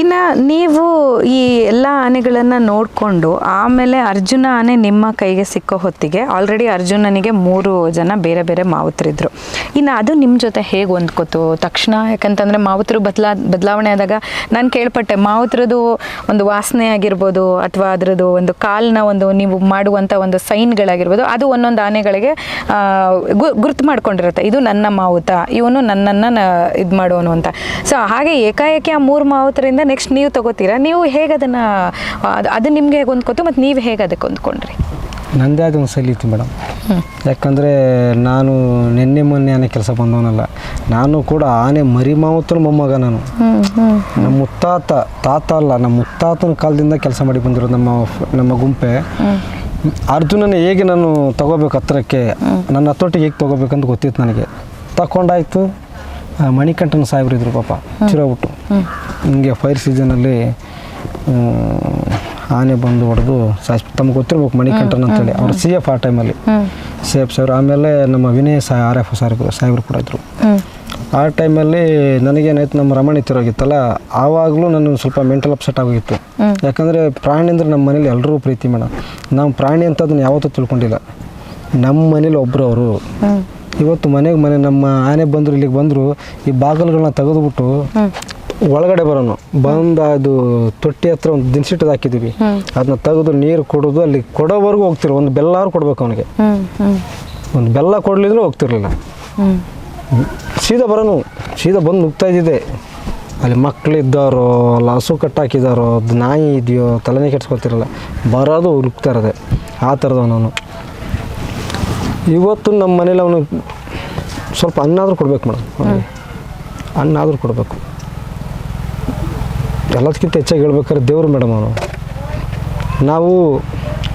ಇನ್ನು ನೀವು ಈ ಎಲ್ಲ ಆನೆಗಳನ್ನು ನೋಡಿಕೊಂಡು ಆಮೇಲೆ ಅರ್ಜುನ ಆನೆ ನಿಮ್ಮ ಕೈಗೆ ಸಿಕ್ಕೋ ಹೊತ್ತಿಗೆ ಆಲ್ರೆಡಿ ಅರ್ಜುನನಿಗೆ ಮೂರು ಜನ ಬೇರೆ ಬೇರೆ ಮಾವುತರಿದ್ರು. ಇನ್ನು ಅದು ನಿಮ್ಮ ಜೊತೆ ಹೇಗೆ ಹೊಂದ್ಕೋತು? ತಕ್ಷಣ ಯಾಕಂತಂದರೆ ಮಾವುತರು ಬದಲಾ, ಬದಲಾವಣೆ ಆದಾಗ ನಾನು ಕೇಳ್ಪಟ್ಟೆ, ಮಾವುತರದು ಒಂದು ವಾಸನೆ ಆಗಿರ್ಬೋದು ಅಥವಾ ಅದರದ್ದು ಒಂದು ಕಾಲ್ನ ಒಂದು ನೀವು ಮಾಡುವಂಥ ಒಂದು ಸೈನ್ಗಳಾಗಿರ್ಬೋದು, ಅದು ಒಂದೊಂದು ಆನೆಗಳಿಗೆ ಗುರ್ತು ಮಾಡ್ಕೊಂಡಿರುತ್ತೆ. ಇದು ನನ್ನ ಮಾವುತ, ಇವನು ನನ್ನನ್ನು ಇದು ಮಾಡೋನು ಅಂತ. ಸೊ ಹಾಗೆ ಏಕಾಏಕಿ ಆ ಮೂರು ಮಾವುತರಿಂದ ನೆಕ್ಸ್ಟ್ ನೀವು ತಗೋತೀರಾ? ನೀವು ಹೇಗೆ ಅದನ್ನು ಅದು ನಿಮಗೆ ಹೇಗೆ ಹೊಂದ್ಕೋತು ಮತ್ತು ನೀವು ಹೇಗೆ ಅದಕ್ಕೆ ಹೊಂದ್ಕೊಂಡ್ರಿ? ನಂದೇ ಅದು ಒಂದು ಸಲೀತಿ ಮೇಡಮ್. ಯಾಕಂದರೆ ನಾನು ನಿನ್ನೆ ಮೊನ್ನೆ ಆನೆ ಕೆಲಸ ಬಂದವನಲ್ಲ. ನಾನು ಕೂಡ ಆನೆ ಮರಿ ಮಾವುತನ ಮೊಮ್ಮಗ ನಾನು. ನಮ್ಮ ಮುತ್ತಾತ ತಾತ ಅಲ್ಲ ನಮ್ಮ ಮುತ್ತಾತನ ಕಾಲದಿಂದ ಕೆಲಸ ಮಾಡಿ ಬಂದಿರೋದು ನಮ್ಮ ನಮ್ಮ ಗುಂಪೆ. ಅರ್ಜುನನ ಹೇಗೆ ನಾನು ತಗೋಬೇಕು ಹತ್ರಕ್ಕೆ ನನ್ನ ಹತ್ತೊಟ್ಟಿಗೆ ಹೇಗೆ ತಗೋಬೇಕಂತ ಗೊತ್ತಿತ್ತು ನನಗೆ. ತಗೊಂಡಾಯ್ತು ಮಣಿಕಂಠನ ಸಾಹೇಬ್ರಿದ್ರು ಪಾಪ ಚಿರೋಬಿಟ್ಟು ಹಿಂಗೆ ಫೈರ್ ಸೀಸನಲ್ಲಿ ಆನೆ ಬಂದು ಹೊಡೆದು ಸಾಯಿಸ್ ತಮ್ಗೆ ಗೊತ್ತಿರ್ಬೇಕು ಮಣಿಕಂಠನ್ ಅಂತೇಳಿ. ಅವ್ರು ಸಿ ಎಫ್ ಆ ಟೈಮಲ್ಲಿ ಸಿ ಎಫ್ ಸರ್ ಆಮೇಲೆ ನಮ್ಮ ವಿನಯ್ ಸಾ ಆರ್ ಎಫ್ ಸಾಹೇಬ್ರು ಸಾಹೇಬ್ರು ಕೂಡ ಇದ್ರು. ಆ ಟೈಮಲ್ಲಿ ನನಗೇನಾಯ್ತು ನಮ್ಮ ರಮಣಿ ತಿರೋಗಿತ್ತಲ್ಲ ಆವಾಗಲೂ ನಾನು ಸ್ವಲ್ಪ ಮೆಂಟಲ್ ಅಪ್ಸೆಟ್ ಆಗೋಗಿತ್ತು. ಯಾಕಂದರೆ ಪ್ರಾಣಿ ಅಂದ್ರೆ ನಮ್ಮ ಮನೇಲಿ ಎಲ್ಲರೂ ಪ್ರೀತಿ ಮೇಡಮ್ ನಾವು ಪ್ರಾಣಿ ಅಂತ ಅದನ್ನ ಯಾವತ್ತೂ ತಿಳ್ಕೊಂಡಿಲ್ಲ. ನಮ್ಮ ಮನೇಲಿ ಒಬ್ಬರು ಅವರು. ಇವತ್ತು ಮನೆಗೆ ಮನೆ ನಮ್ಮ ಆನೆ ಬಂದರು ಇಲ್ಲಿಗೆ ಬಂದರು ಈ ಬಾಗಿಲುಗಳನ್ನ ತೆಗೆದುಬಿಟ್ಟು ಒಳಗಡೆ ಬರೋನು. ಬಂದು ಅದು ತೊಟ್ಟಿ ಹತ್ರ ಒಂದು ದಿನಸಿಟ್ಟದ ಹಾಕಿದೀವಿ. ಅದನ್ನ ತೆಗೆದು ನೀರು ಕೊಡೋದು ಅಲ್ಲಿ ಕೊಡೋವರೆಗೂ ಹೋಗ್ತಿರು ಒಂದು ಬೆಲ್ಲಾರು ಕೊಡ್ಬೇಕು ಅವನಿಗೆ. ಒಂದು ಬೆಲ್ಲ ಕೊಡಲಿದ್ರು ಹೋಗ್ತಿರ್ಲಿಲ್ಲ. ಸೀದಾ ಬರೋನು ಸೀದಾ ಬಂದು ನುಗ್ತಾ ಇದ್ದಿದೆ ಅಲ್ಲಿ ಮಕ್ಕಳಿದ್ದಾರೋ ಅಲ್ಲ ಹಸು ಕಟ್ಟಾಕಿದ್ದಾರೋ ಅದು ನಾಯಿ ಇದೆಯೋ ತಲೆನೇ ಕೆಡ್ಸ್ಕೊತಿರಲ್ಲ. ಬರೋದು ಹುಡುಕ್ತಾ ಇರೋದೆ. ಆ ಥರದವನು ಇವತ್ತು ನಮ್ಮ ಮನೇಲಿ ಅವನು ಸ್ವಲ್ಪ ಅನ್ನ ಆದರೂ ಕೊಡ್ಬೇಕು ಮೇಡಮ್. ಅವನಿಗೆ ಅನ್ನ ಆದರೂ ಕೊಡಬೇಕು. ಎಲ್ಲದಕ್ಕಿಂತ ಹೆಚ್ಚಾಗಿ ಹೇಳ್ಬೇಕಾದ್ರೆ ದೇವರು ಮೇಡಮ್ ಅವನು. ನಾವು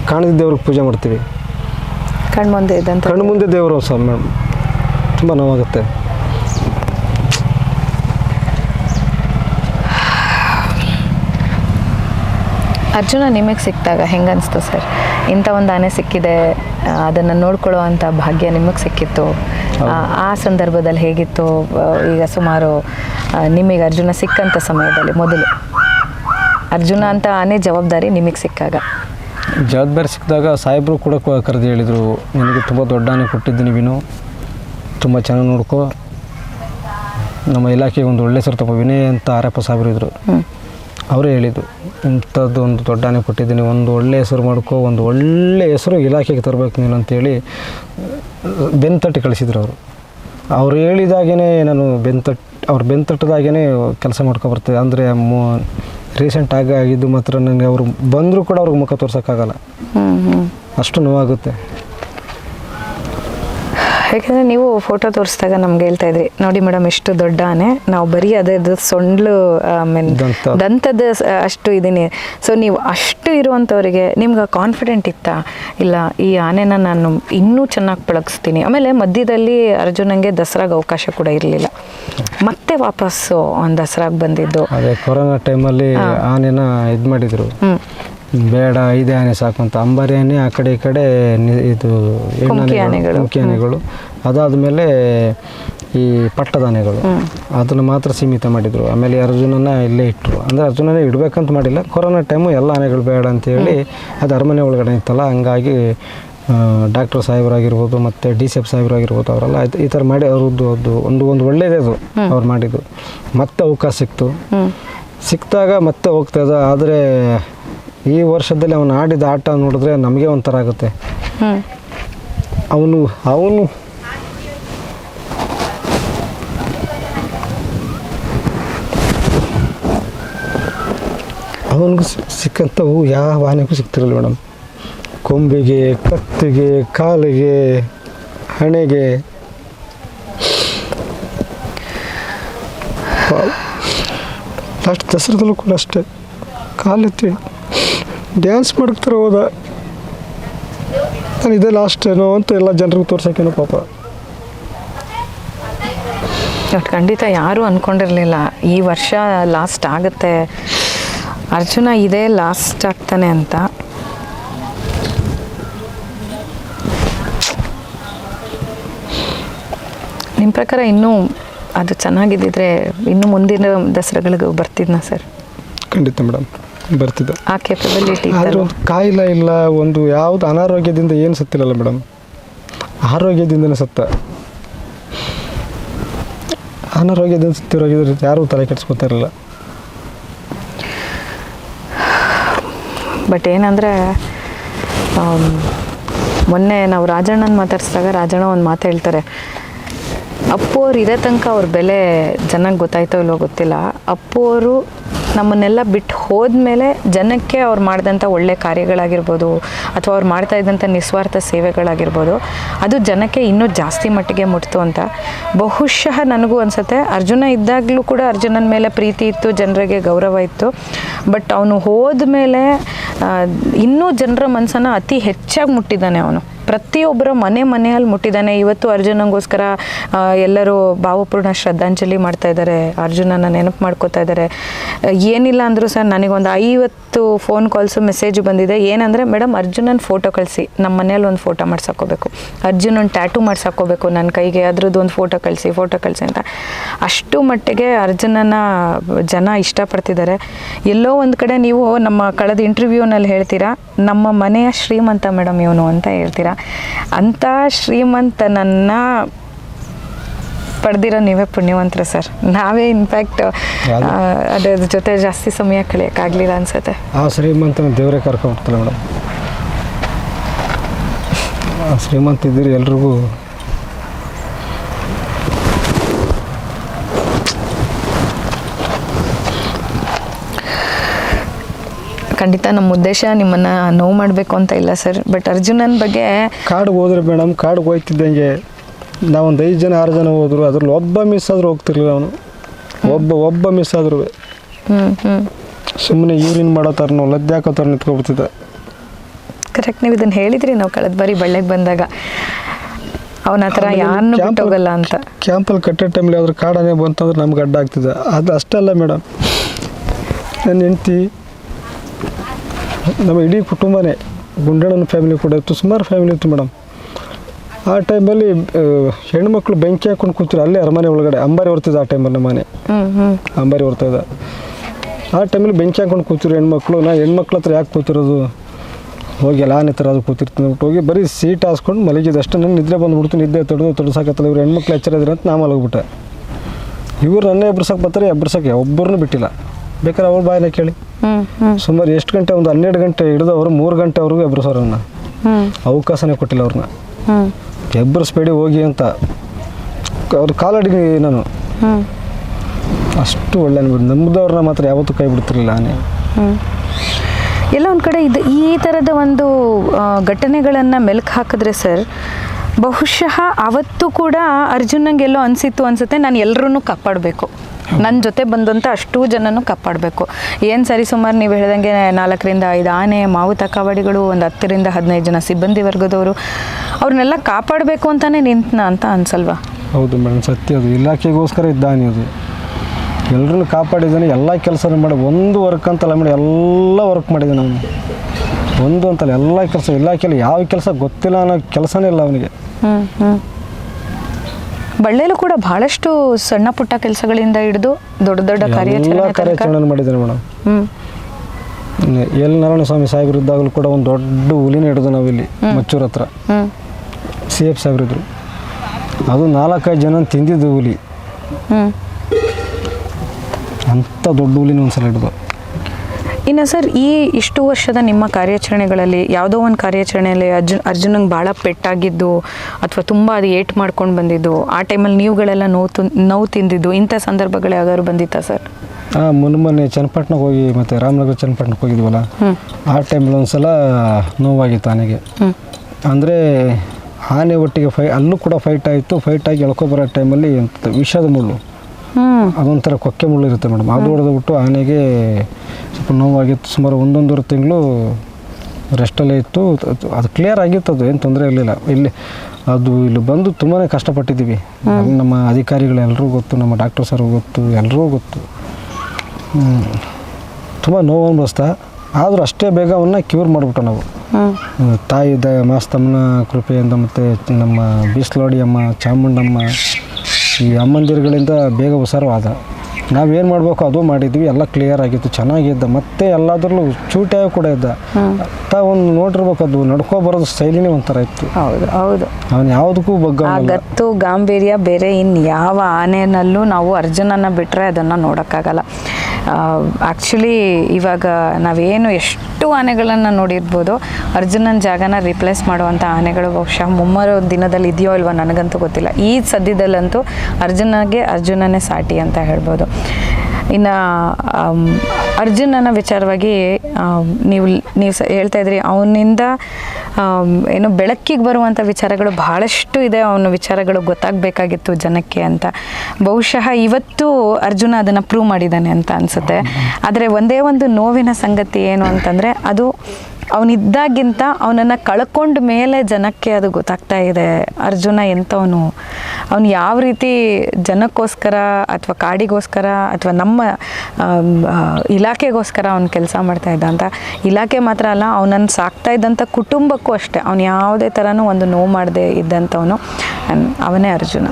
ಕಾಣದ ದೇವ್ರಿಗೆ ಪೂಜೆ ಮಾಡ್ತೀವಿ. ಕಣ್ಮುಂದೆ ಇದ್ದಂಥ ಕಣ್ಣು ಮುಂದೆ ದೇವರು ಸ್ವಾಮಿ ಮೇಡಮ್. ತುಂಬ ನೋವಾಗುತ್ತೆ. ಅರ್ಜುನ ನಿಮಗೆ ಸಿಕ್ಕಿದಾಗ ಹೆಂಗೆ ಅನಿಸ್ತು ಸರ್? ಇಂಥ ಒಂದು ಆನೆ ಸಿಕ್ಕಿದೆ ಅದನ್ನು ನೋಡ್ಕೊಳ್ಳೋ ಅಂಥ ಭಾಗ್ಯ ನಿಮಗೆ ಸಿಕ್ಕಿತ್ತು. ಆ, ಸಂದರ್ಭದಲ್ಲಿ ಹೇಗಿತ್ತು? ಈಗ ಸುಮಾರು ನಿಮಗೆ ಅರ್ಜುನ ಸಿಕ್ಕಂಥ ಸಮಯದಲ್ಲಿ ಮೊದಲು. ಅರ್ಜುನ ಅಂತ ಆನೆ ಜವಾಬ್ದಾರಿ ನಿಮಗೆ ಸಿಕ್ಕಾಗ. ಜವಾಬ್ದಾರಿ ಸಿಕ್ಕಿದಾಗ ಸಾಹೇಬರು ಕೂಡ ಕರೆದು ಹೇಳಿದರು ನಿನಗೆ ತುಂಬ ದೊಡ್ಡ ಆನೆ ಕೊಟ್ಟಿದ್ದೀನಿ ವಿನು. ತುಂಬ ಚೆನ್ನಾಗಿ ನೋಡ್ಕೋ. ನಮ್ಮ ಇಲಾಖೆಗೆ ಒಂದು ಒಳ್ಳೆ ಸರ್ ತಗೋ ವಿನಯ್ ಅಂತ ಆರಪ್ಪ ಸಾಹೇಬರು ಇದ್ದರು ಅವರೇ ಹೇಳಿದ್ದು ಇಂಥದ್ದು ಒಂದು ದೊಡ್ಡನೆ ಕೊಟ್ಟಿದ್ದೀನಿ. ಒಂದು ಒಳ್ಳೆ ಹೆಸರು ಮಾಡ್ಕೋ ಒಂದು ಒಳ್ಳೆ ಹೆಸರು ಇಲಾಖೆಗೆ ತರಬೇಕು ನೀನು ಅಂತೇಳಿ ಬೆಂತಟ್ಟಿ ತಟ್ಟಿ ಕಳಿಸಿದ್ರು ಅವರು. ಅವ್ರು ಹೇಳಿದಾಗೇ ನಾನು ಬೆಂತಟ್ ತಟ್ ಅವ್ರು ಬೆಂತಟ್ಟದಾಗೇ ಕೆಲಸ ಮಾಡ್ಕೊಬರ್ತೇವೆ ಅಂದರೆ ಮು ರೀಸೆಂಟ್ ಆಗಿ ಆಗಿದ್ದು ಮಾತ್ರ ನನಗೆ ಅವರು ಬಂದರೂ ಕೂಡ ಅವ್ರಿಗೆ ಮುಖ ತೋರ್ಸೋಕ್ಕಾಗಲ್ಲ. ಅಷ್ಟು ನೋವಾಗುತ್ತೆ. ಯಾಕೆಂದರೆ ನೀವು ಫೋಟೋ ತೋರಿಸಿದಾಗ ನಮ್ಗೆ ಹೇಳ್ತಾ ಇದ್ರಿ ನೋಡಿ ಮೇಡಮ್ ಎಷ್ಟು ದೊಡ್ಡ ಆನೆ ನಾವು ಬರೀ ಅದರದ್ದು ಸೊಂಡ್ಲು ಮೀನ್ ದಂತ. ದಂತದ ಅಷ್ಟು ಇದೀನಿ. ಸೊ ನೀವು ಅಷ್ಟು ಇರುವಂಥವ್ರಿಗೆ ನಿಮ್ಗೆ ಕಾನ್ಫಿಡೆಂಟ್ ಇತ್ತಾ? ಇಲ್ಲ ಈ ಆನೆನ ನಾನು ಇನ್ನೂ ಚೆನ್ನಾಗಿ ಪಳಗಿಸ್ತೀನಿ. ಆಮೇಲೆ ಮಧ್ಯದಲ್ಲಿ ಅರ್ಜುನಂಗೆ ದಸರಾಗೆ ಅವಕಾಶ ಕೂಡ ಇರಲಿಲ್ಲ. ಮತ್ತೆ ವಾಪಸ್ಸು ಒಂದು ದಸರಾಗೆ ಬಂದಿದ್ದು. ಅದೇ ಕೊರೋನಾ ಟೈಮಲ್ಲಿ ಆನೆನ ಇದು ಮಾಡಿದರು ಬೇಡ ಐದೇ ಆನೆ ಸಾಕು ಅಂತ. ಅಂಬಾರಿ ಆನೆ ಆ ಕಡೆ ಈ ಕಡೆ ಇದು ಮುಖ್ಯ ಆನೆಗಳು. ಅದಾದ ಮೇಲೆ ಅದಾದಮೇಲೆ ಈ ಪಟ್ಟದಾನೆಗಳು ಅದನ್ನು ಮಾತ್ರ ಸೀಮಿತ ಮಾಡಿದರು. ಆಮೇಲೆ ಅರ್ಜುನನ ಇಲ್ಲೇ ಇಟ್ಟರು ಅಂದರೆ ಅರ್ಜುನನೇ ಇಡಬೇಕಂತ ಮಾಡಿಲ್ಲ. ಕೊರೋನಾ ಟೈಮು ಎಲ್ಲ ಆನೆಗಳು ಬೇಡ ಅಂತೇಳಿ ಅದು ಅರಮನೆ ಒಳಗಡೆ ಇತ್ತಲ್ಲ ಹಂಗಾಗಿ ಡಾಕ್ಟರ್ ಸಾಹೇಬರಾಗಿರ್ಬೋದು ಮತ್ತು ಡಿ ಸಿ ಎಫ್ ಸಾಹೇಬರಾಗಿರ್ಬೋದು ಅವರೆಲ್ಲ ಈ ಥರ ಮಾಡಿ ಅವ್ರದ್ದು ಅದು ಒಂದು ಒಂದು ಒಳ್ಳೆಯದೇ ಅದು ಅವ್ರು ಮಾಡಿದ್ದು. ಮತ್ತೆ ಅವಕಾಶ ಸಿಕ್ತು. ಸಿಕ್ಕಿದಾಗ ಮತ್ತೆ ಹೋಗ್ತಾಯಿದ್ದ ಆದರೆ ಈ ವರ್ಷದಲ್ಲಿ ಅವನು ಆಡಿದ ಆಟ ನೋಡಿದ್ರೆ ನಮಗೆ ಒಂಥರ ಆಗುತ್ತೆ. ಅವನು ಅವನು. ಅವನಿಗೂ ಸಿಕ್ಕಂಥವು ಯಾವ ಆನೆಗೂ ಸಿಗ್ತಿರಲಿಲ್ಲ ಮೇಡಮ್. ಕೊಂಬಿಗೆ ಕತ್ತಿಗೆ ಕಾಲಿಗೆ ಹಣೆಗೆ. ಲಾಸ್ಟ್ ದಸರಾದಲ್ಲೂ ಕೂಡ ಅಷ್ಟೇ. ಕಾಲೆತ್ತಿ ಡ್ಯಾನ್ಸ್ ಮಾಡ್ತಾರೆ ಹೋದ. ನಾನು ಇದೇ ಲಾಸ್ಟ್ ಏನೋ ಅಂತ ಎಲ್ಲ ಜನರಿಗೆ ತೋರ್ಸೋಕೇನು ಪಾಪ. ಬಟ್ ಖಂಡಿತ ಯಾರೂ ಅಂದ್ಕೊಂಡಿರಲಿಲ್ಲ ಈ ವರ್ಷ ಲಾಸ್ಟ್ ಆಗುತ್ತೆ. ಅರ್ಜುನ ಇದೇ ಲಾಸ್ಟ್ ಆಗ್ತಾನೆ ಅಂತ. ನಿಮ್ಮ ಪ್ರಕಾರ ಇನ್ನೂ ಅದು ಚೆನ್ನಾಗಿದ್ದಿದ್ರೆ ಇನ್ನು ಮುಂದಿನ ದಸರಾಗಳಿಗೆ ಬರ್ತಿದ್ನಾ ಸರ್? ಖಂಡಿತ ಮೇಡಮ್ ಬರ್ತಿದ್ದ ಆ ಕೆಪಬಿಲಿಟಿ ಆದರೂ ಕಾಯಿಲೆ ಇಲ್ಲ ಒಂದು ಯಾವುದು ಅನಾರೋಗ್ಯದಿಂದ ಏನು ಸತ್ತಿರಲ್ಲ ಮೇಡಮ್ ಆರೋಗ್ಯದಿಂದನೇ ಸತ್ತ. ಅನಾರೋಗ್ಯದಿಂದ ಸತ್ತಿರೋಗಿದ್ರೆ ಯಾರೂ ತಲೆ ಕೆಡಿಸ್ಕೊತಾ ಇರಲಿಲ್ಲ ಬಟ್ ಏನಂದರೆ ಮೊನ್ನೆ ನಾವು ರಾಜಣ್ಣನ ಮಾತಾಡ್ಸಿದಾಗ ರಾಜಣ್ಣ ಒಂದು ಮಾತು ಹೇಳ್ತಾರೆ. ಅಪ್ಪು ಅವ್ರು ಇರೋ ತನಕ ಅವ್ರ ಬೆಲೆ ಜನಕ್ಕೆ ಗೊತ್ತಾಯ್ತೋ ಇಲ್ಲೋ ಗೊತ್ತಿಲ್ಲ. ಅಪ್ಪು ಅವರು ನಮ್ಮನ್ನೆಲ್ಲ ಬಿಟ್ಟು ಹೋದ್ಮೇಲೆ ಜನಕ್ಕೆ ಅವ್ರು ಮಾಡಿದಂಥ ಒಳ್ಳೆ ಕಾರ್ಯಗಳಾಗಿರ್ಬೋದು ಅಥವಾ ಅವ್ರು ಮಾಡ್ತಾ ಇದ್ದಂಥ ನಿಸ್ವಾರ್ಥ ಸೇವೆಗಳಾಗಿರ್ಬೋದು, ಅದು ಜನಕ್ಕೆ ಇನ್ನೂ ಜಾಸ್ತಿ ಮಟ್ಟಿಗೆ ಮುಟ್ತು ಅಂತ. ಬಹುಶಃ ನನಗೂ ಅನಿಸುತ್ತೆ, ಅರ್ಜುನ ಇದ್ದಾಗಲೂ ಕೂಡ ಅರ್ಜುನನ ಮೇಲೆ ಪ್ರೀತಿ ಇತ್ತು, ಜನರಿಗೆ ಗೌರವ ಇತ್ತು. ಬಟ್ ಅವನು ಹೋದ ಮೇಲೆ ಇನ್ನೂ ಜನರ ಮನಸ್ಸನ್ನು ಅತಿ ಹೆಚ್ಚಾಗಿ ಮುಟ್ಟಿದ್ದಾನೆ ಅವನು. ಪ್ರತಿಯೊಬ್ಬರ ಮನೆ ಮನೆಯಲ್ಲಿ ಮುಟ್ಟಿದ್ದಾನೆ. ಇವತ್ತು ಅರ್ಜುನಂಗೋಸ್ಕರ ಎಲ್ಲರೂ ಭಾವಪೂರ್ಣ ಶ್ರದ್ಧಾಂಜಲಿ ಮಾಡ್ತಾ ಇದ್ದಾರೆ. ಅರ್ಜುನನ ನೆನಪು ಮಾಡ್ಕೋತಾ ಇದ್ದಾರೆ. ಏನಿಲ್ಲ ಅಂದರೂ ಸರ್, ನನಗೊಂದು ಐವತ್ತು ಫೋನ್ ಕಾಲ್ಸು ಮೆಸೇಜ್ ಬಂದಿದೆ. ಏನಂದರೆ ಮೇಡಮ್ ಅರ್ಜುನನ ಫೋಟೋ ಕಳಿಸಿ. ನಮ್ಮ ಮನೇಲಿ ಒಂದು ಫೋಟೋ ಮಾಡ್ಸಾಕೋಬೇಕು ಅರ್ಜುನನ ಟ್ಯಾಟೂ ಮಾಡ್ಸಾಕೋಬೇಕು ನನ್ನ ಕೈಗೆ. ಅದ್ರದ್ದು ಒಂದು ಫೋಟೋ ಕಳಿಸಿ ಫೋಟೋ ಕಳಿಸಿ ಅಂತ. ಅಷ್ಟು ಮಟ್ಟಿಗೆ ಅರ್ಜುನನ ಜನ ಇಷ್ಟಪಡ್ತಿದ್ದಾರೆ. ಎಲ್ಲೋ ಒಂದು ಕಡೆ ನೀವು ನಮ್ಮ ಕಳೆದ ಇಂಟರ್ವ್ಯೂನಲ್ಲಿ ಹೇಳ್ತೀರಾ, ನಮ್ಮ ಮನೆಯ ಶ್ರೀಮಂತ ಮೇಡಮ್ ಇವನು ಅಂತ ಹೇಳ್ತೀರಾ? ಅಂಥ ಶ್ರೀಮಂತನನ್ನ ಪಡೆದಿರೋ ನೀವೇ ಪುಣ್ಯವಂತರು ಸರ್. ನಾವೇ ಇನ್ಫ್ಯಾಕ್ಟ್? ಅದ್ರ ಜೊತೆ ಜಾಸ್ತಿ ಸಮಯ ಕಳಿಯೋಕ್ಕಾಗಲಿಲ್ಲ ಅನ್ಸುತ್ತೆ. ಆ ಶ್ರೀಮಂತನ ದೇವರೇ ಕರ್ಕೊಂಡ್ಬಿಡ್ತಲ್ಲ ಮೇಡಮ್. ಶ್ರೀಮಂತ ಇದ್ದೀರಿ ಎಲ್ರಿಗೂ ಖಂಡಿತ ನಮ್ಮ ಉದ್ದೇಶ ನಿಮ್ಮನ್ನ ನೋವು ಮಾಡಬೇಕು ಅಂತ ಇಲ್ಲ ಸರ್. ಬಟ್ ಅರ್ಜುನನ್ ಬಗ್ಗೆ ಕಾಡಿಗೆ ಹೋದ್ರೆ ಮೇಡಮ್ ಕಾಡಿಗೆ ಹೋಯ್ತಿದ್ದಂಗೆ ನಾವೊಂದು ಐದು ಜನ ಆರು ಜನ ಹೋದ್ರು ಅದ್ರಲ್ಲಿ ಒಬ್ಬ ಮಿಸ್ ಆದ್ರೂ ಹೋಗ್ತಿರ್ಲಿಲ್ಲ ಅವನು. ಒಬ್ಬ ಒಬ್ಬ ಮಿಸ್ ಆದ್ರು. ಸುಮ್ಮನೆ ಯೂರಿನ್ ಮಾಡೋ ಥರನೋ ಲದ್ದೆ ಹಾಕೋ ಥರ ನಿಂತ್ಕೊಬಿಡ್ತಿದ್ದ ಕರೆಕ್ಟ್ ನೀವು ಇದನ್ನು ಹೇಳಿದ್ರಿ ನಾವು ಕಳೆದ ಬಾರಿ ಬಳ್ಳೆಗೆ ಬಂದಾಗ. ಅವನ ಹತ್ರ ಯಾರನ್ನೂ ಬಿಟ್ಟೋಗಲ್ಲ ಅಂತ. ಕ್ಯಾಂಪಲ್ಲಿ ಕಟ್ಟೋ ಟೈಮಲ್ಲಿ ಯಾವ್ದಾದ್ರು ಕಾಡನೆ ಬಂತಂದ್ರೆ ನಮ್ಗೆ ಅಡ್ಡ ಆಗ್ತಿದೆ ಅದು ಅಷ್ಟೇ ಅಲ್ಲ ಮೇಡಮ್ ನನ್ನ ಹೆಂಡ್ತಿ ನಮ್ಮ ಇಡೀ ಕುಟುಂಬನೇ ಗುಂಡಣ್ಣನ ಫ್ಯಾಮಿಲಿ ಕೂಡ ಇತ್ತು ಸುಮಾರು ಫ್ಯಾಮಿಲಿ ಇತ್ತು ಮೇಡಮ್ ಆ ಟೈಮಲ್ಲಿ ಹೆಣ್ಮಕ್ಳು ಬೆಂಕಿ ಹಾಕೊಂಡು ಕೂತಿರು ಅಲ್ಲೇ ಅರಮನೆ ಒಳಗಡೆ ಅಂಬಾರಿ ಹೊರ್ತಿದ್ದ ಆ ಟೈಮಲ್ಲಿ ನಮ್ಮ ಮನೆ. ಅಂಬಾರಿ ಹೊರ್ತಿದ್ದ ಆ ಟೈಮಲ್ಲಿ ಬೆಂಕಿ ಹಾಕೊಂಡು ಕೂತಿರು ಹೆಣ್ಮಕ್ಳು ನಾ ಹೆಣ್ಮಕ್ಳ ಹತ್ರ ಯಾಕೆ ಕೂತಿರೋದು? ಹೋಗಿ ಎಲ್ಲ ನಿತ್ರ ಅದು ಕೂತಿರ್ತೀನಿ ಬಿಟ್ಟು ಹೋಗಿ ಬರೀ ಸೀಟ್ ಹಾಸ್ಕೊಂಡು ಮಲಗಿದ್ದು. ಅಷ್ಟೇ ನನ್ನ ನಿದ್ರೆ ಬಂದುಬಿಡ್ತು ನಿದ್ದೆ ತೊಡೆದು ತೊಡಸಾಕತ್ತಲ್ಲ ಇವ್ರು ಹೆಣ್ಮಕ್ಳು ಎಚ್ಚರ ಇದ್ರೆ ಅಂತ ನಾ ಮಲಗಿಬಿಟ್ಟೆ. ಇವ್ರು ನನ್ನೇ ಎಬ್ಬರ್ಸಕ್ಕೆ ಬರ್ತಾರೆ ಎಬ್ಬರ್ಸಕ್ಕೆ ಒಬ್ಬರನ್ನೂ ಬಿಟ್ಟಿಲ್ಲ. ಬೇಕಾದ್ರೆ ಅವ್ರ ಬಾಯಿನ ಕೇಳಿ. ಸುಮಾರು ಎಷ್ಟು ಗಂಟೆ, ಒಂದು ಹನ್ನೆರಡು ಗಂಟೆ ಹಿಡಿದು ಅವರು ಮೂರು ಸರ್ ಅವ್ರನ್ನ. ಅವಕಾಶನೇ ಕೊಟ್ಟಿಲ್ಲ ಅವ್ರನ್ನ. ಎಬ್ಬರಿಸ್ಬೇಡಿ ಹೋಗಿ ಅಂತ. ಅವ್ರ ಕಾಲಡಿಗೆ ನಾನು. ಅಷ್ಟು ಒಳ್ಳೆ ಅನ್ಬಿಟ್ಟು ನಮ್ಮದವ್ರನ್ನ ಮಾತ್ರ ಯಾವತ್ತೂ ಕೈ ಬಿಡ್ತಿರ್ಲಿಲ್ಲ ನಾನೇ. ಎಲ್ಲ ಒಂದು ಕಡೆ ಇದು ಈ ಥರದ ಒಂದು ಘಟನೆಗಳನ್ನು ಮೆಲುಕು ಹಾಕಿದ್ರೆ ಸರ್ ಬಹುಶಃ ಅವತ್ತು ಕೂಡ ಅರ್ಜುನಂಗೆ ಎಲ್ಲೋ ಅನಿಸಿತ್ತು ಅನಿಸುತ್ತೆ ನಾನು ಎಲ್ಲರೂ ಕಾಪಾಡಬೇಕು. ನನ್ನ ಜೊತೆ ಬಂದಂಥ ಅಷ್ಟೂ ಜನನು ಕಾಪಾಡಬೇಕು. ಏನು ಸರಿ ಸುಮಾರು ನೀವು ಹೇಳ್ದಂಗೆ ನಾಲ್ಕರಿಂದ ಐದು ಆನೆ ಮಾವು ತಕಾವಾಡಿಗಳು ಒಂದು ಹತ್ತರಿಂದ ಹದಿನೈದು ಜನ ಸಿಬ್ಬಂದಿ ವರ್ಗದವರು ಅವ್ರನ್ನೆಲ್ಲ ಕಾಪಾಡಬೇಕು ಅಂತಾನೆ ನಿಂತನ ಅಂತ ಅನ್ಸಲ್ವಾ? ಹೌದು ಮೇಡಮ್ ಸತ್ಯ ಅದು. ಇಲಾಖೆಗೋಸ್ಕರ ಇದ್ದಾನೆ ಅದು. ಎಲ್ಲರೂ ಕಾಪಾಡಿದ್ದಾನೆ ಎಲ್ಲ ಕೆಲಸನೂ ಮಾಡಿ ಒಂದು ವರ್ಕ್ ಅಂತಲ್ಲ ಮೇಡಮ್ ಎಲ್ಲ ವರ್ಕ್ ಮಾಡಿದ್ದಾನೆ ಅವನು. ಒಂದು ಅಂತಲ್ಲ ಎಲ್ಲ ಕೆಲಸ ಇಲಾಖೆಯಲ್ಲಿ ಯಾವ ಕೆಲಸ ಗೊತ್ತಿಲ್ಲ ಅನ್ನೋ ಕೆಲಸನೇ ಇಲ್ಲ ಅವನಿಗೆ. ಬಳ್ಳೇಲು ಕೂಡ ಬಹಳಷ್ಟು ಸಣ್ಣ ಪುಟ್ಟ ಕೆಲಸಗಳಿಂದ ಹಿಡಿದು ದೊಡ್ಡ ದೊಡ್ಡ ಎಲ್ಲ ಕಾರ್ಯಾಚರಣೆ ಮಾಡಿದ್ದೇನೆ ಕಾರ್ಯಾಚರಣೆ ಮಾಡಿದ್ದಾನೆ ಮೇಡಮ್. ಎಲ್ ನಾರಾಯಣ ಸ್ವಾಮಿ ಸಾಹೇಬ್ರು ಇದ್ದಾಗಲೂ ಕೂಡ ಒಂದು ದೊಡ್ಡ ಹುಲಿನ ಹಿಡಿದು ನಾವಿಲ್ಲಿ ಮಚ್ಚೂರ್ ಹತ್ರ. ಸಿ ಎಫ್ ಸಾಹೇಬ್ರಿದ್ರು. ಅದು ನಾಲ್ಕೈದು ಜನ ತಿಂದಿದ್ದು ಹುಲಿ. ಅಂತ ದೊಡ್ಡ ಹುಲಿನ ಒಂದ್ಸಲ ಹಿಡಿದು. ಇನ್ನು ಸರ್ ಈ ಇಷ್ಟು ವರ್ಷದ ನಿಮ್ಮ ಕಾರ್ಯಾಚರಣೆಗಳಲ್ಲಿ ಯಾವುದೋ ಒಂದು ಕಾರ್ಯಾಚರಣೆಯಲ್ಲಿ ಅರ್ಜುನ್ ಅರ್ಜುನಂಗೆ ಭಾಳ ಪೆಟ್ಟಾಗಿದ್ದು ಅಥವಾ ತುಂಬ ಅದು ಏಟ್ ಮಾಡ್ಕೊಂಡು ಬಂದಿದ್ದು ಆ ಟೈಮಲ್ಲಿ ನೀವುಗಳೆಲ್ಲ ನೋವು ತು ನೋವು ತಿಂದಿದ್ದು ಇಂಥ ಸಂದರ್ಭಗಳು ಯಾವ್ದಾದ್ರು ಬಂದಿತ್ತಾ ಸರ್? ಹಾಂ ಮೊನ್ನೆ ಮೊನ್ನೆ ಚನ್ನಪಟ್ಟಣಕ್ಕೆ ಹೋಗಿ ಮತ್ತು ರಾಮನಗರ ಚನ್ನಪಟ್ಟಣಕ್ಕೆ ಹೋಗಿದ್ವಲ್ಲ ಆ ಟೈಮಲ್ಲಿ ಒಂದು ಸಲ ನೋವಾಗಿತ್ತು ಆನೆಗೆ. ಅಂದರೆ ಆನೆ ಒಟ್ಟಿಗೆ ಫೈ ಅಲ್ಲೂ ಕೂಡ ಫೈಟ್ ಆಯಿತು ಫೈಟ್ ಆಗಿ ಎಳ್ಕೊಬರೋ ಟೈಮಲ್ಲಿ ವಿಷದ ಮುಳ್ಳು. ಅದೊಂಥರ ಕೊಕ್ಕೆ ಮುಳ್ಳು ಇರುತ್ತೆ ಮೇಡಮ್. ಅದು ಹೊಡೆದ್ಬಿಟ್ಟು ಆನೆಗೆ ಸ್ವಲ್ಪ ನೋವಾಗಿತ್ತು. ಸುಮಾರು ಒಂದೊಂದೂವರೆ ತಿಂಗಳು ರೆಸ್ಟಲ್ಲೇ ಇತ್ತು. ಅದು- ಕ್ಲಿಯರ್ ಆಗಿತ್ತು ಅದು ಏನು ತೊಂದರೆ ಇರಲಿಲ್ಲ. ಇಲ್ಲಿ ಅದು ಇಲ್ಲಿ ಬಂದು ತುಂಬಾ ಕಷ್ಟಪಟ್ಟಿದ್ದೀವಿ. ನಮ್ಮ ಅಧಿಕಾರಿಗಳೆಲ್ಲರೂ ಗೊತ್ತು ನಮ್ಮ ಡಾಕ್ಟರ್ ಸರ್ ಗೊತ್ತು ಎಲ್ಲರೂ ಗೊತ್ತು. ತುಂಬ ನೋವು ಅನ್ಭವಿಸ್ತಾ ಆದರೂ ಅಷ್ಟೇ ಬೇಗ ಅವನ್ನ ಕ್ಯೂರ್ ಮಾಡಿಬಿಟ್ಟು ನಾವು ತಾಯಿ ದ ಮಾಸ್ತಮ್ಮನ ಕೃಪೆಯಿಂದ ಮತ್ತು ನಮ್ಮ ಬೀಸ್ಲೋಡಿ ಅಮ್ಮ ಚಾಮುಂಡಮ್ಮ ಈ ಅಮ್ಮಂದಿರುಗಳಿಂದ ಬೇಗ ಉಸಾರವಾದ ನಾವೇನು ಮಾಡಬೇಕು ಅದು ಮಾಡಿದ್ವಿ ಎಲ್ಲ ಕ್ಲಿಯರ್ ಆಗಿತ್ತು ಚೆನ್ನಾಗಿದ್ದ ಮತ್ತೆ ಎಲ್ಲಾದ್ರಲ್ಲೂ ಚೂಟಿಯಾಗಿ ಕೂಡ ಇದ್ದ. ಒಂದು ನೋಡಿರ್ಬೇಕು ಅದು ನಡ್ಕೊ ಬರೋದು ಶೈಲಿನೇ ಒಂಥರ ಇತ್ತು. ಹೌದು ಹೌದು. ಅವನು ಯಾವುದಕ್ಕೂ ಬಗ್ಗ ಗತ್ತು ಗಾಂಭೀರ್ಯ ಬೇರೆ ಇನ್ ಯಾವ ಆನೆನಲ್ಲೂ ನಾವು ಅರ್ಜುನನ ಬಿಟ್ಟರೆ ಅದನ್ನು ನೋಡೋಕ್ಕಾಗಲ್ಲ. ಆ್ಯಕ್ಚುಲಿ ಇವಾಗ ನಾವೇನು ಎಷ್ಟು ಆನೆಗಳನ್ನು ನೋಡಿರ್ಬೋದು, ಅರ್ಜುನನ ಜಾಗನ ರಿಪ್ಲೇಸ್ ಮಾಡುವಂಥ ಆನೆಗಳು ಬಹುಶಃ ಮುಮ್ಮರೋ ದಿನದಲ್ಲಿ ಇದೆಯೋ ಇಲ್ವೋ ನನಗಂತೂ ಗೊತ್ತಿಲ್ಲ. ಈ ಸದ್ಯದಲ್ಲಂತೂ ಅರ್ಜುನಗೆ ಅರ್ಜುನನೇ ಸಾಟಿ ಅಂತ ಹೇಳ್ಬೋದು. ಇನ್ನು ಅರ್ಜುನನ ವಿಚಾರವಾಗಿ ನೀವು ನೀವು ಹೇಳ್ತಾ ಇದ್ರಿ, ಅವನಿಂದ ಏನು ಬೆಳಕಿಗೆ ಬರುವಂಥ ವಿಚಾರಗಳು ಬಹಳಷ್ಟು ಇದೆ, ಅವನ ವಿಚಾರಗಳು ಗೊತ್ತಾಗಬೇಕಾಗಿತ್ತು ಜನಕ್ಕೆ ಅಂತ. ಬಹುಶಃ ಇವತ್ತು ಅರ್ಜುನ ಅದನ್ನು ಪ್ರೂವ್ ಮಾಡಿದ್ದಾನೆ ಅಂತ ಅನಿಸುತ್ತೆ. ಆದರೆ ಒಂದೇ ಒಂದು ನೋವಿನ ಸಂಗತಿ ಏನು ಅಂತಂದರೆ ಅದು ಅವನಿದ್ದಾಗಿಂತ ಅವನನ್ನು ಕಳ್ಕೊಂಡ ಮೇಲೆ ಜನಕ್ಕೆ ಅದು ಗೊತ್ತಾಗ್ತಾ ಇದೆ. ಅರ್ಜುನ ಎಂಥವನು ಅವನು ಯಾವ ರೀತಿ ಜನಕ್ಕೋಸ್ಕರ ಅಥವಾ ಕಾಡಿಗೋಸ್ಕರ ಅಥವಾ ನಮ್ಮ ಇಲಾಖೆಗೋಸ್ಕರ ಅವನು ಕೆಲಸ ಮಾಡ್ತಾ ಇದ್ದ ಅಂತ? ಇಲಾಖೆ ಮಾತ್ರ ಅಲ್ಲ, ಅವನನ್ನು ಸಾಕ್ತಾ ಇದ್ದಂಥ ಕುಟುಂಬಕ್ಕೂ ಅಷ್ಟೇ. ಅವನು ಯಾವುದೇ ಥರನೂ ಒಂದು ನೋವು ಮಾಡದೆ ಇದ್ದಂಥವನು ಅವನೇ ಅರ್ಜುನ.